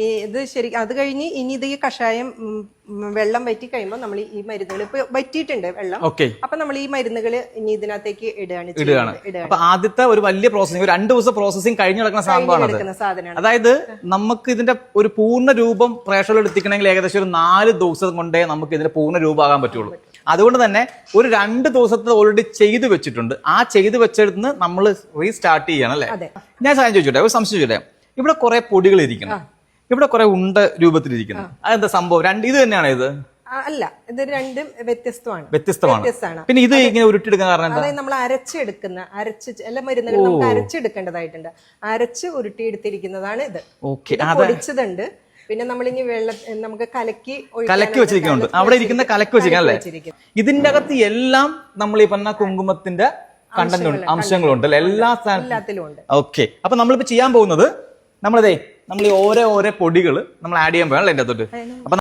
ഈ ഇത് ശരി അത് കഴിഞ്ഞ് ഇനി ഇത് ഈ കഷായം വെള്ളം വറ്റി കഴിയുമ്പോൾ നമ്മൾ ഈ മരുന്നുകൾ ഇപ്പൊ വറ്റിയിട്ടുണ്ട് വെള്ളം. ഓക്കെ. അപ്പൊ നമ്മൾ ഈ മരുന്നുകൾ ഇനി ഇതിനകത്തേക്ക് ഇടുകയാണ് ഇടുകയാണ്. അപ്പൊ ആദ്യത്തെ ഒരു വലിയ പ്രോസസ്സിംഗ് ഒരു രണ്ട് ദിവസം പ്രോസസ്സിംഗ് കഴിഞ്ഞ് നടക്കുന്ന സാധനമാണ് അതായത് നമുക്ക് ഇതിന്റെ ഒരു പൂർണ രൂപം പ്രേക്ഷകരിൽ എത്തിക്കണമെങ്കിൽ ഏകദേശം ഒരു നാല് ദിവസം കൊണ്ടേ നമുക്ക് ഇതിന്റെ പൂർണ രൂപമാകാൻ പറ്റുള്ളൂ. അതുകൊണ്ട് തന്നെ ഒരു രണ്ട് ദിവസത്തെ ഓൾറെഡി ചെയ്തു വെച്ചിട്ടുണ്ട്. ആ ചെയ്തു വെച്ചെടുത്ത് നമ്മൾ റീസ്റ്റാർട്ട് ചെയ്യണം അല്ലേ? ഞാൻ സാധനം ചോദിച്ചോട്ടെ ഒരു സംശയം ചോദിച്ചോട്ടെ. ഇവിടെ കുറെ പൊടികൾ ഇരിക്കണം ഇവിടെ കുറെ ഉണ്ട രൂപത്തിലിരിക്കുന്നു അതെന്താ സംഭവം? രണ്ട് ഇത് തന്നെയാണ് ഇത്? അല്ല ഇത് രണ്ടും വ്യത്യസ്തമാണ്. വ്യത്യസ്തമാണ്. പിന്നെ ഇത് ഇങ്ങനെ ഉരുട്ടിയെടുക്കാൻ കാരണം അതായത് നമ്മൾ അരച്ചെടുക്കുന്ന അരച്ച് എല്ലാ മരുന്നുകൾ നമുക്ക് അരച്ചെടുക്കേണ്ടതായിട്ടുണ്ട്. അരച്ച് ഉരുട്ടിയെടുത്തിരിക്കുന്നതാണ് ഇത്. പൊടിച്ചതുണ്ട്. പിന്നെ നമ്മൾ ഇനി വെള്ളം നമുക്ക് കലക്കി കലക്കി വെച്ചിരിക്കുന്നുണ്ട്. അവിടെ ഇരിക്കുന്ന കലക്കി വെച്ചിരിക്കും. ഇതിന്റെ അകത്ത് എല്ലാം നമ്മൾ ഈ പറഞ്ഞ കുങ്കുമത്തിന്റെ കണ്ടന്റ് അംശങ്ങളുണ്ട്. അല്ലെ? എല്ലാ സ്ഥലത്തിലും എല്ലാത്തിലും ഉണ്ട്. ഓക്കെ. അപ്പൊ നമ്മളിപ്പോ ചെയ്യാൻ പോകുന്നത് നമ്മളിതേ നമ്മൾ ഈ ഓരോ ഓരോ പൊടികൾ നമ്മൾ ആഡ് ചെയ്യാൻ പോകണം അല്ലേ എന്റെ അകത്തോട്ട് അപ്പൊ